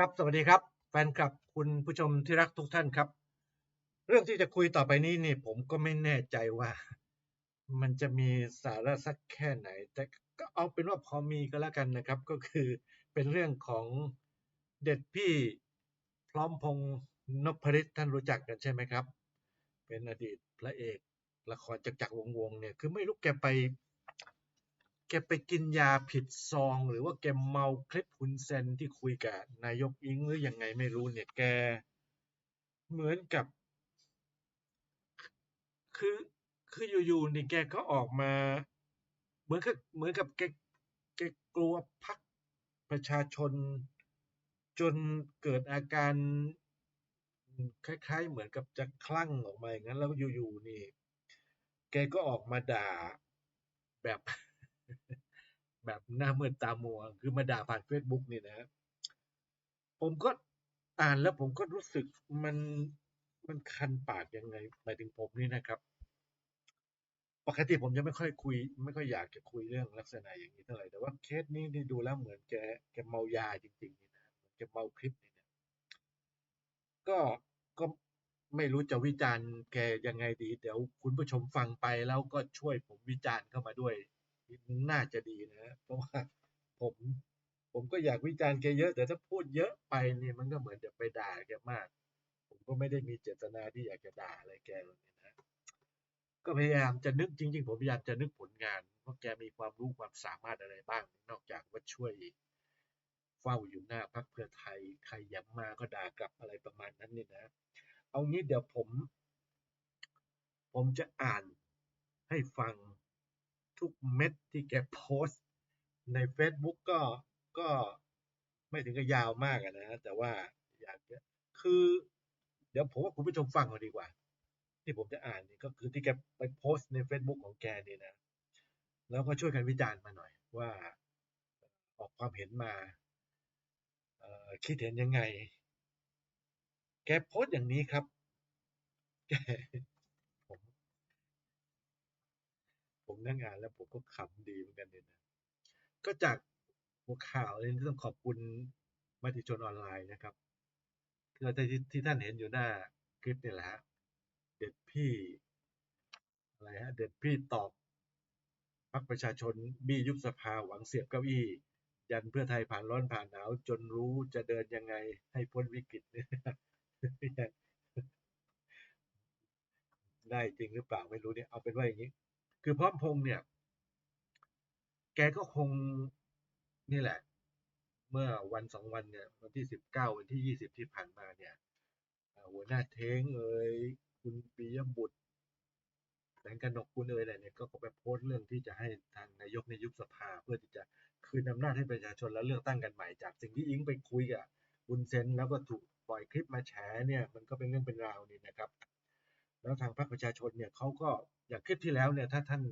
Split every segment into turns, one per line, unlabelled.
ครับ สวัสดีครับ แฟนคลับคุณผู้ชมที่รักทุกท่านครับ เรื่องที่จะคุยต่อไปนี้นี่ผมก็ไม่แน่ใจว่า มันจะมีสาระสักแค่ไหน แต่ก็เอาเป็นว่าพอมีก็แล้วกันนะครับ ก็คือเป็นเรื่องของเด็ดพี่พร้อมพงษ์นพฤทธิ์ท่านรู้จักกันใช่ไหมครับ เป็นอดีตพระเอกละครจักจักรวงวงเนี่ยคือไม่รู้แกไป แกไปกินยาผิดซอง หรือว่าแกเมาคลิปคุณเซนที่คุยกับนายกอิงหรือยังไงไม่รู้เนี่ยแก เหมือนกับ คือคืออยู่ๆนี่แกก็ออกมา เหมือนกับเหมือนกับแกแกกลัวพักประชาชน จนเกิดอาการคล้าย ๆ เหมือนกับจะคลั่งออกมาอย่างนั้นแล้วอยู่ๆนี่ แกก็ออกมาด่าแบบ แบบหน้ามืดตามัว คือมาด่าผ่าน Facebook นี่นะผมก็อ่านแล้วผมก็รู้สึกมันมันคันปากยังไงหมายถึงผมนี่นะครับ ปกติผมจะไม่ค่อยคุย ไม่ค่อยอยากจะคุยเรื่องลักษณะอย่างนี้เท่าไหร่แต่ว่าเคสนี้นี่ดูแล้วเหมือนแกแกเมายาจริงๆนี่นะเหมือนแกเมาคลิปนี่นะก็ก็ไม่รู้จะวิจารณ์แกยังไงดี เดี๋ยวคุณผู้ชมฟังไปแล้วก็ช่วยผมวิจารณ์เข้ามาด้วย น่าจะดีนะ เพราะว่าผมผมก็อยากวิจารณ์แกเยอะ แต่ถ้าพูดเยอะไปนี่มันก็เหมือนจะไปด่าแกมาก ผมก็ไม่ได้มีเจตนาที่อยากจะด่าอะไรแกเนี่ยนะ ก็พยายามจะนึกจริง ๆ ผมพยายามจะนึกผลงานว่าแกมีความรู้ความสามารถอะไรบ้าง นอกจากว่าช่วยเฝ้าอยู่หน้าพรรคเพื่อไทย ใครย้ำมาก็ด่ากลับอะไรประมาณนั้นนี่นะ เอางี้เดี๋ยวผม ผมจะอ่านให้ฟัง ทุกเม็ดที่แกโพสต์ ใน Facebook ก็ก็ไม่ถึงกับยาวมากนะแต่ว่าอยากจะคือ เดี๋ยวผมว่าคุณผู้ชมฟังก่อนดีกว่า ที่ผมจะอ่านนี่ก็คือที่แกไปโพสต์ใน Facebook ของแกนี่นะ แล้วก็ช่วยกันวิจารณ์มาหน่อยว่าออกความเห็นมาคิดเห็นยังไง แกโพสต์อย่างนี้ครับแกผม ผมนั่งอ่านแล้วผมก็ขำดีเหมือนกันเนี่ยนะก็จากหัวข่าวเลยต้องขอบคุณมติชนออนไลน์นะครับคือที่ที่ท่านเห็นอยู่หน้าคลิปนี่แหละฮะเด็ดพี่อะไรฮะเด็ดพี่ตอบพรรคประชาชนบี้ยุบสภาหวังเสียบเก้าอี้ ยันเพื่อไทยผ่านร้อนผ่านหนาว จนรู้จะเดินยังไงให้พ้นวิกฤตได้จริงหรือเปล่าไม่รู้เนี่ยเอาเป็นว่าอย่างนี้ คือพร้อมพงษ์เนี่ย แกก็คงนี่แหละ เมื่อวันสองวันเนี่ยวันที่สิบเก้าวันที่ยี่สิบที่ผ่านมาเนี่ยหัวหน้าเท้งเอ่ยคุณปิยบุตรแสงกนกคุณเอ่ยอะไรเนี่ยก็ไปโพสต์เรื่องที่จะให้ทางนายกในยยุบสภา เพื่อที่จะคืนอำนาจให้ประชาชนแล้วเลือกตั้งกันใหม่จากสิ่งที่อิงไปคุยกับคุณเซนแล้วก็ถูกปล่อยคลิปมาแฉเนี่ยมันก็เป็นเรื่องเป็นราวนี่นะครับ แล้วทางพรรคประชาชนเนี่ยเขาก็ อย่างคลิปที่แล้วเนี่ยถ้าท่าน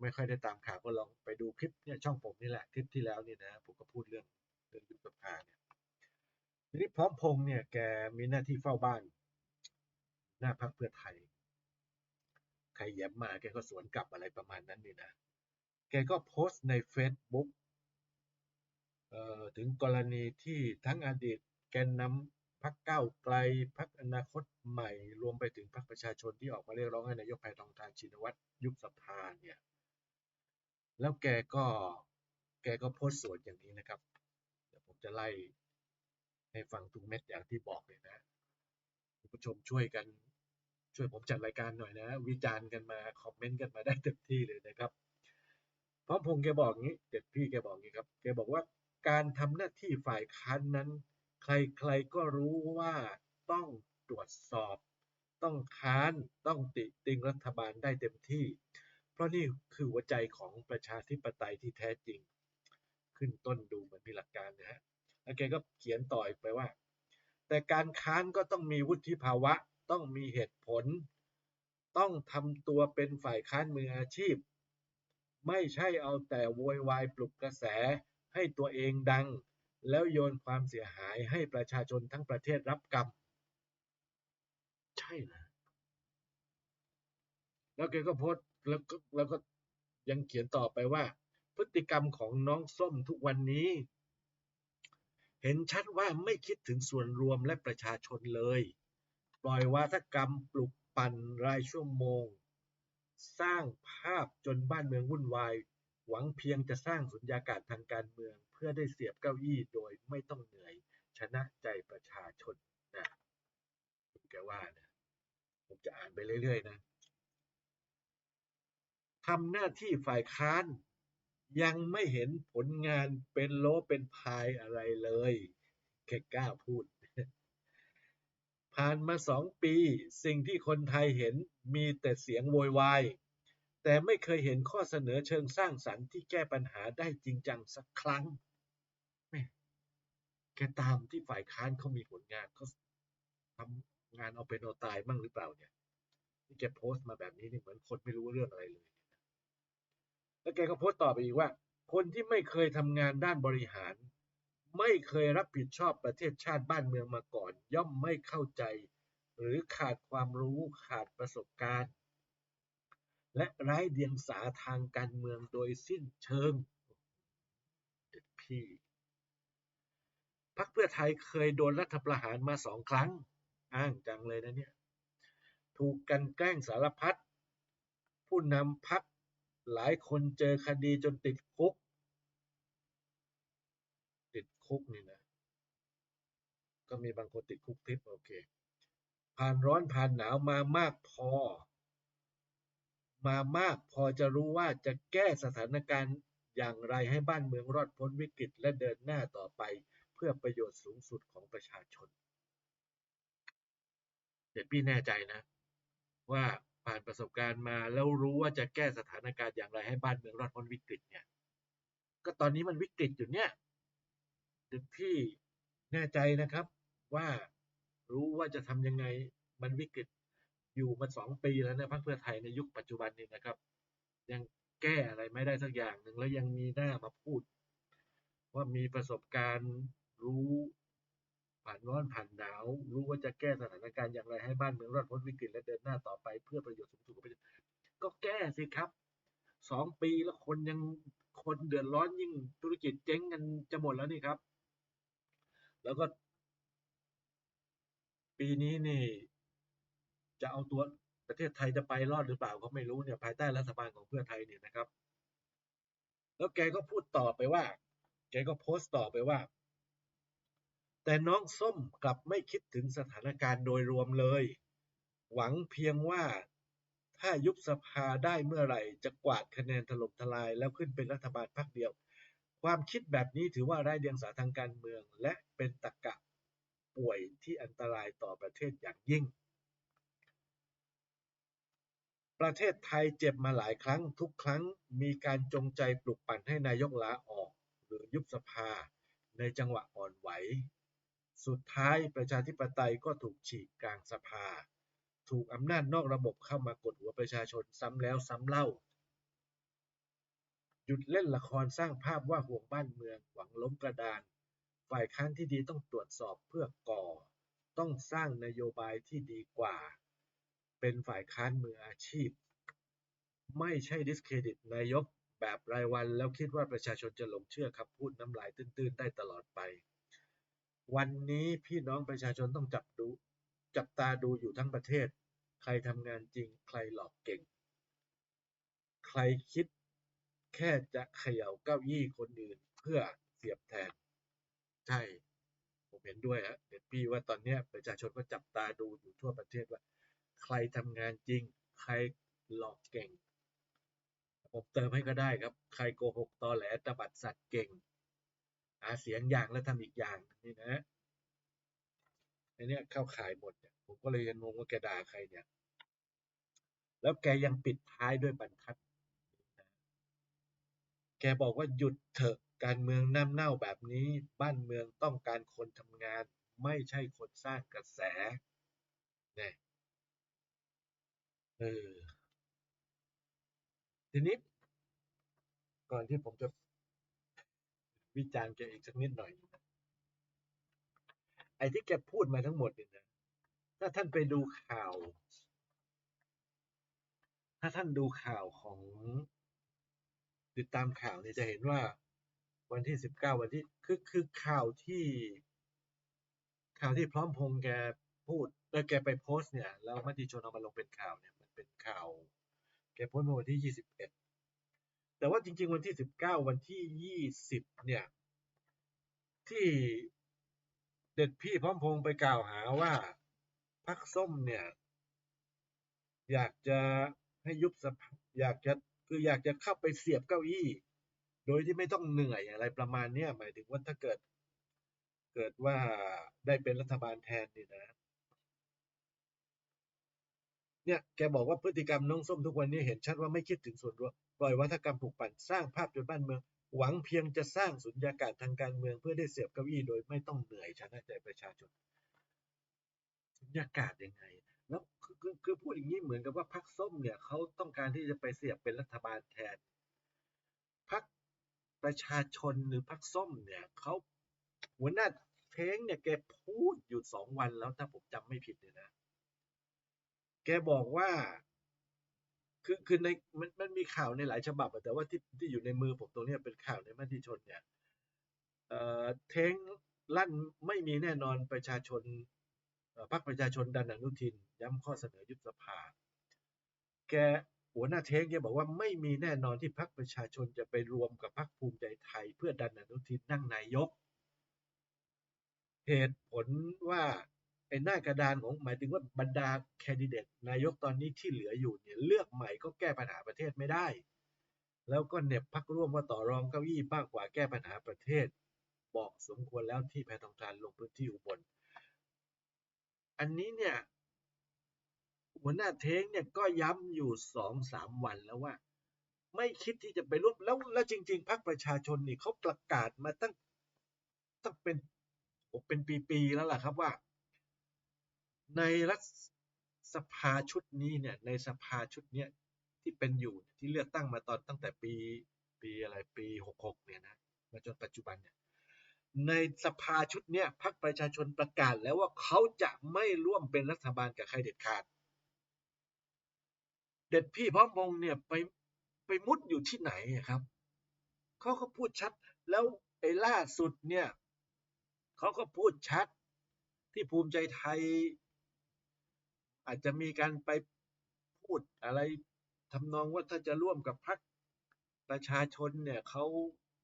ไม่ค่อยได้ตามข่าวก็ลองไปดูคลิปเนี่ยช่องผมนี่แหละคลิปที่แล้วนี่นะผมก็พูดเรื่องเรื่องยุบสภาเนี่ยทีนี้พร้อมพงษ์เนี่ยแกมีหน้าที่เฝ้าบ้าน หน้าพรรคเพื่อไทย ใครแย้มมาแกก็สวนกลับอะไรประมาณนั้นนี่นะ แกก็โพสต์ใน Facebook เอ่อถึงกรณีที่ทั้งอดีตแกนนำ พรรคก้าวไกลพรรคอนาคตใหม่ รวมไปถึงพรรคประชาชนที่ออกมาเรียกร้องให้นายกแพทองทานชินวัตรยุบสภาเนี่ยแล้วแกก็แกก็โพสต์สวนอย่างนี้นะครับ เดี๋ยวผมจะไล่ให้ฟังทุกเม็ดอย่างที่บอกเลยนะคุณผู้ชมช่วยกันช่วยผมจัดรายการหน่อยนะ วิจารณ์กันมา คอมเมนต์กันมาได้เต็มที่เลยนะครับพร้อมพงษ์แกบอกงี้เด็ดพี่แกบอกงี้ครับแกบอกว่าการทำหน้าที่ฝ่ายค้านนั้น ใครๆก็รู้ว่าต้องตรวจสอบ ต้องค้านต้องติติงรัฐบาลได้เต็มที่ เพราะนี่คือหัวใจของประชาธิปไตยที่แท้จริง ขึ้นต้นดูเหมือนมีหลักการนะฮะแล้วแกก็เขียนต่ออีกไปว่า แต่การค้านก็ต้องมีวุฒิภาวะ ต้องมีเหตุผล ต้องทำตัวเป็นฝ่ายค้านมืออาชีพ ไม่ใช่เอาแต่โวยวายปลุกกระแสให้ตัวเองดัง แล้วโยนความเสียหายให้ประชาชนทั้งประเทศรับกรรม ใช่นะ แล้วแกก็โพสแล้วก็แล้วก็ยังเขียนต่อไปว่า พฤติกรรมของน้องส้มทุกวันนี้เหเห็นชัดว่าไม่คิดถึงส่วนรวมและประชาชนเลย ปล่อยวาทกรรมปลุกปั่นรายชั่วโมง สร้างภาพจนบ้านเมืองวุ่นวาย หวังเพียงจะสร้างสุญญากาศทางการเมือง เพื่อได้เสียบเก้าอี้โดยไม่ต้องเหนื่อย ชนะใจประชาชนนะผมแกว่านะผมจะอ่านไปเรื่อยๆนะทำหน้าที่ฝ่ายค้านยังไม่เห็นผลงานเป็นโลเป็นพายอะไรเลยแค่กล้าพูด ผ่านมาสองปี สิ่งที่คนไทยเห็นมีแต่เสียงโวยวาย แต่ไม่เคยเห็นข้อเสนอเชิงสร้างสรรค์ที่แก้ปัญหาได้จริงจังสักครั้ง กตามที่ฝ่ายค้านเขามีผลงานเขาทำงานเอาเป็นเอาตายบ้างหรือเปล่าเนี่ยที่แกโพสต์มาแบบนี้นี่เหมือนคนไม่รู้เรื่องอะไรเลย แล้วแกก็โพสต์ต่อไปอีกว่า คนที่ไม่เคยทำงานด้านบริหาร ไม่เคยรับผิดชอบประเทศชาติบ้านเมืองมาก่อน ย่อมไม่เข้าใจ หรือขาดความรู้ขาดประสบการณ์ และไร้เดียงสาทางการเมืองโดยสิ้นเชิงเพี่พักเพื่อไทยเคยโดนรัฐประหารมาสองครั้ง อ้างจังเลยนะเนี่ย ถูกกันแกล้งสารพัด ผู้นำพักหลายคนเจอคดีจนติดคุก ติดคุกนี่นะ ก็มีบางคนติดคุกทิพย์โอเค ผ่านร้อนผ่านหนาวมามากพอ มามากพอจะรู้ว่าจะแก้สถานการณ์อย่างไรให้บ้านเมืองรอดพ้นวิกฤตและเดินหน้าต่อไป เพื่อประโยชน์สูงสุดของประชาชน เดี๋ยวพี่แน่ใจนะ ว่าผ่านประสบการณ์มาแล้วรู้ว่าจะแก้สถานการณ์อย่างไรให้บ้านเมืองรอดพ้นวิกฤตเนี่ย ก็ตอนนี้มันวิกฤตอยู่เนี่ยเดี๋ยวพี่แน่ใจนะครับว่ารู้ว่าจะทำยังไงมันวิกฤตอยู่มาสองปีแล้วนะพรรคเพื่อไทยในยุคปัจจุบันนี้นะครับ ยังแก้อะไรไม่ได้สักอย่างหนึ่งแล้วยังมีหน้ามาพูด ว่ามีประสบการณ์ รู้ผ่านร้อนผ่านหนาว รู้ว่าจะแก้สถานการณ์อย่างไรให้บ้านเมืองรอดพ้นวิกฤตและเดินหน้าต่อไปเพื่อประโยชน์สูงสุดของประชาชนก็แก้สิครับสองปีแล้วคนยังคนเดือดร้อนยิ่งธุรกิจเจ๊งกันจะหมดแล้วนี่ครับ แล้วก็ ปีนี้นี่ จะเอาตัวประเทศไทยจะไปรอดหรือเปล่าก็ไม่รู้เนี่ยภายใต้รัฐบาลของเพื่อไทยเนี่ยนะครับ แล้วแกก็พูดต่อไปว่า แกก็โพสต์ต่อไปว่า แต่น้องส้มกลับไม่คิดถึงสถานการณ์โดยรวมเลย หวังเพียงว่าถ้ายุบสภาได้เมื่อไหร่จะกวาดคะแนนถล่มทลายแล้วขึ้นเป็นรัฐบาลพรรคเดียว ความคิดแบบนี้ถือว่าไร้เดียงสาทางการเมือง และเป็นตะกะป่วยที่อันตรายต่อประเทศอย่างยิ่ง ประเทศไทยเจ็บมาหลายครั้ง ทุกครั้งมีการจงใจปลุกปั่นให้นายกลาออก หรือยุบสภาในจังหวะอ่อนไหว สุดท้ายประชาธิปไตยก็ถูกฉีกกลางสภา ถูกอำนาจนอกระบบเข้ามากดหัวประชาชนซ้ำแล้วซ้ำเล่า หยุดเล่นละครสร้างภาพว่าห่วงบ้านเมืองหวังล้มกระดาน ฝ่ายค้านที่ดีต้องตรวจสอบเพื่อก่อ ต้องสร้างนโยบายที่ดีกว่า เป็นฝ่ายค้านมืออาชีพ ไม่ใช่ดิสเครดิตนายกแบบรายวันแล้วคิดว่าประชาชนจะหลงเชื่อคำพูดน้ำลายตื้นๆ ได้ตลอดไป วันนี้พี่น้องประชาชนต้องจับดูจับตาดูอยู่ทั้งประเทศ ใครทำงานจริง ใครหลอกเก่ง ใครคิดแค่จะเขย่าเก้าอี้คนอื่นเพื่อเสียบแทน ใช่ ผมเห็นด้วยฮะเด็ดพี่ว่าตอนนี้ประชาชนก็จับตาดูอยู่ทั่วประเทศว่า ใครทำงานจริง ใครหลอกเก่ง ผมเติมให้ก็ได้ครับ ใครโกหกตอแหลตบัดสัตว์เก่ง หาเสียงอย่างแล้วทำอีกอย่างนี่นะในเนี้ยเข้าขายหมดเนี่ยผมก็เลยงงงว่าแกด่าใครเนี่ย แล้วแกยังปิดท้ายด้วยบรรทัด แกบอกว่าหยุดเถอะการเมืองน้ำเน่าแบบนี้บ้านเมืองต้องการคนทำงาน ไม่ใช่คนสร้างกระแสเนี่ยเออทีนี้ก่อนที่ผมจะ วิจารณ์แกอีกสักนิดหน่อย ไอ้ที่แกพูดมาทั้งหมดเนี่ยนะถ้าท่านไปดูข่าว ถ้าท่านดูข่าวของติดตามข่าวเนี่ยจะเห็นว่าวันที่สิบเก้าวันที่คือคือข่าวที่ ข่าวที่พร้อมพงแกพูดแล้วแกไปโพสต์เนี่ยแล้วมติชนเอามาลงเป็นข่าวเนี่ยมันเป็นข่าว แกโพสต์เมื่อวันที่ยี่สิบเอ็ด แต่ว่าจริง ๆ วันที่สิบเก้าวันที่ยี่สิบเนี่ย ที่เด็ดพี่พร้อมพงษ์ไปกล่าวหาว่าพักส้มเนี่ย อยากจะให้ยุบสภาอยากจะคืออยากจะเข้าไปเสียบเก้าอี้ โดยที่ไม่ต้องเหนื่อยอะไรประมาณเนี้ยหมายถึงว่าถ้าเกิด เกิดว่าได้เป็นรัฐบาลแทนนี่นะ เนี่ยแกบอกว่าพฤติกรรมน้องส้มทุกวันนี้เห็นชัดว่าไม่คิดถึงส่วนรวมปล่อยวัฒกรรมปลูกปั่นสร้างภาพจนบ้านเมือง หวังเพียงจะสร้างสุญญากาศทางการเมืองเพื่อได้เสียบเก้าอี้โดยไม่ต้องเหนื่อยชนะใจประชาชนสุญญากาศยังไงแล้วคือคือคือพูดอย่างนี้เหมือนกับว่าพรรคส้มเนี่ยเขาต้องการที่จะไปเสียบเป็นรัฐบาลแทนพรรคประชาชนหรือพรรคส้มเนี่ยเขาหัวหน้าเท้งเนี่ยแกพูดอยู่สองวันแล้วถ้าผมจำไม่ผิดเนี่ยนะ แกบอกว่า คือคือในมันมันมีข่าวในหลายฉบับแต่ว่าที่ที่อยู่ในมือผมตรงนี้เป็นข่าวในมติชนเนี่ยเอ่อเท้งลั่นไม่มีแน่นอนประชาชนพรรคประชาชนดันอนุทิน ย้ำข้อเสนอยุบสภา แกหัวหน้าเท้งแกบอกว่าไม่มีแน่นอนที่พรรคประชาชนจะไปรวมกับพรรคภูมิใจไทย เพื่อดันอนุทินนั่งนายก เหตุผลว่า ไอ้หน้ากระดานของหมายถึงว่าบรรดาแคนดิเดตนายกตอนนี้ที่เหลืออยู่เนี่ยเลือกใหม่ก็แก้ปัญหาประเทศไม่ได้ แล้วก็เน็บพักร่วมว่าต่อรองเก้าอี้มากกว่าแก้ปัญหาประเทศ บอกสมควรแล้วที่แพทองทานลงพื้นที่อุบล อันนี้เนี่ยหัวหน้าเท้งเนี่ยก็ย้ำอยู่สองสามวันแล้วว่า ไม่คิดที่จะไปร่วมแล้วแล้วจริง ๆพรรคประชาชนนี่เขาประกาศมาตั้งตั้งเป็นเป็นปีๆแล้วล่ะครับว่า ในรัฐสภาชุดนี้เนี่ยในสภาชุดเนี้ยที่เป็นอยู่ที่เลือกตั้งมาตอนตั้งแต่ปีปีอะไรปีหกหกเนี่ยนะมาจนปัจจุบันเนี่ยในสภาชุดเนี้ยพรรคประชาชนประกาศแล้วว่าเขาจะไม่ร่วมเป็นรัฐบาลกับใครเด็ดขาด เด็ดพี่พร้อมพงษ์เนี่ยไปไปมุดอยู่ที่ไหนครับเขาก็พูดชัดแล้วไอ้ล่าสุดเนี่ยเขาก็พูดชัดที่ภูมิใจไทย อาจจะมีการไปพูดอะไรทำนองว่าถ้าจะร่วมกับพรรคประชาชนเนี่ยเขา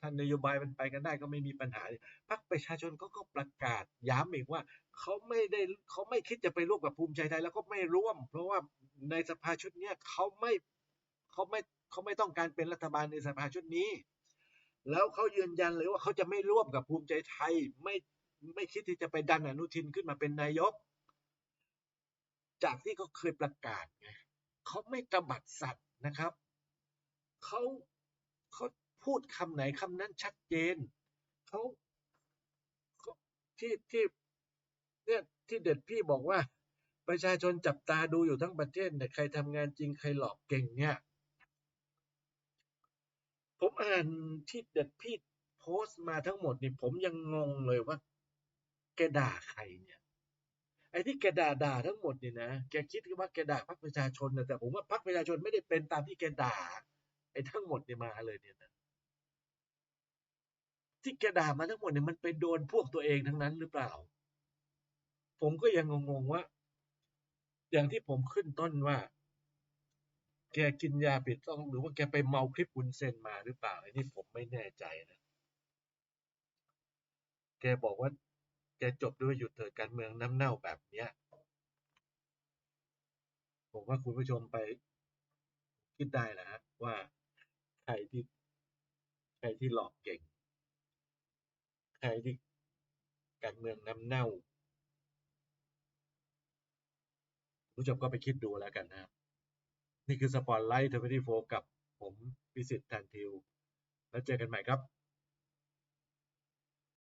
ท่านนโยบายมันไปกันได้ก็ไม่มีปัญหา พรรคประชาชนเขาก็ประกาศย้ำอีกว่าเขาไม่ได้เขาไม่คิดจะไปร่วมกับภูมิใจไทยแล้วก็ไม่ร่วม เพราะว่าในสภาชุดเนี้ยเขาไม่เขาไม่เขาไม่ต้องการเป็นรัฐบาลในสภาชุดนี้ แล้วเขายืนยันเลยว่าเขาจะไม่ร่วมกับภูมิใจไทย ไม่ไม่คิดที่จะไปดันอนุทินขึ้นมาเป็นนายก จากที่เขาเคยประกาศไงเขาไม่ตบัดสัตว์นะครับเขาเขาพูดคำไหนคำนั้นชัดเจนเขาเขาที่ที่เนี่ยที่เด็ดพี่บอกว่า ประชาชนจับตาดูอยู่ทั้งประเทศเนี่ยใครทำงานจริงใครหลอกเก่งเนี่ยผมอ่านที่เด็ดพี่โพสต์มาทั้งหมดนี่ผมยังงงเลยว่าแกด่าใครเนี่ย อ้ที่แกด่าด่าทั้งหมดนี่นะแกคิดว่าแกด่าพรรคประชาชนนะแต่ผมว่าพรรคประชาชนไม่ได้เป็นตามที่แกด่าไอ้ทั้งหมดเนี่ยมาเลยเนี่ยนะที่แกด่ามาทั้งหมดเนี่ยมันไปโดนพวกตัวเองทั้งนั้นหรือเปล่า ผมก็ยังงงๆว่า อย่างที่ผมขึ้นต้นว่า แกกินยาปิดต้องหรือว่าแกไปเมาคลิปวุนเซนมาหรือเปล่าไอ้นี่ผมไม่แน่ใจนะแกบอกว่า แกจบด้วยหยุดเถิดการเมืองน้ำเน่าแบบเนี้ย ผมว่าคุณผู้ชมไปคิดได้และฮะว่าใครที่ใครที่หลอกเก่ง ใครที่การเมืองน้ำเน่าคุณผู้ชมก็ไปคิดดูแล้วกันนะครับนี่คือสปอตไลท์ทเวนตี้โฟกับผมพิสิทธิ์แทนทิว แล้วเจอกันใหม่ครับ